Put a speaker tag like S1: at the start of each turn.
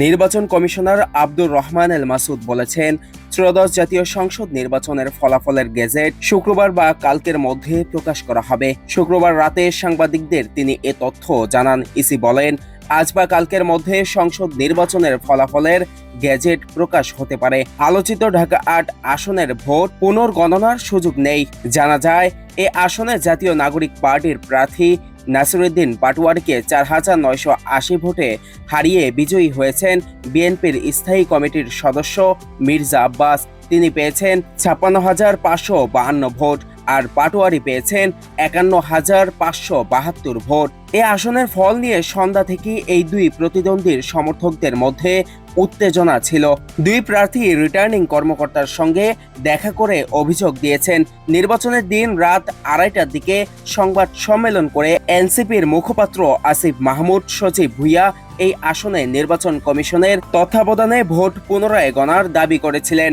S1: নির্বাচন কমিশনার আব্দুর রহমান এল মাসুদ বলেছেন, ত্রয়োদশ জাতীয় সংসদ নির্বাচনের ফলাফলের গেজেট শুক্রবার বা কালকের মধ্যে প্রকাশ করা হবে। শুক্রবার রাতে সাংবাদিকদের তিনি এ তথ্য জানান। ইসি বলেন আজ বা কালকের মধ্যে সংসদ নির্বাচনের ফলাফলের গেজেট প্রকাশ হতে পারে। আলোচিত ঢাকা আট আসনের ভোট পুনর্গণনার সুযোগ নেই। জানা যায়, এ আসনে জাতীয় নাগরিক পার্টির প্রার্থী নাসিরুদ্দিন পাটোয়ারিকে চার হাজার নয়শো আশি ভোটে হারিয়ে বিজয়ী হয়েছেন বিএনপির স্থায়ী কমিটির সদস্য মির্জা আব্বাস। তিনি পেয়েছেন ছাপ্পান্ন হাজার পাঁচশো বাহান্ন ভোট। আর পাটোয়ারি পেয়েছেন একান্ন হাজার পাঁচশো বাহাত্তর ভোট। এ আসনের ফল নিয়ে সন্ধ্যা থেকে এই দুই প্রতিদ্বন্দ্বীর সমর্থকদের মধ্যে উত্তেজনা ছিল। দুই প্রার্থী রিটার্নিং কর্মকর্তার সঙ্গে দেখা করে অভিযোগ দিয়েছেন, নির্বাচনের দিন রাত আড়াইটার দিকে সংবাদ সম্মেলন করে এনসিপির মুখপাত্র আসিফ মাহমুদ, সচিব ভুইয়া এই আসনে নির্বাচন কমিশনের তত্ত্বাবধানে ভোট পুনরায় গণার দাবি করেছিলেন।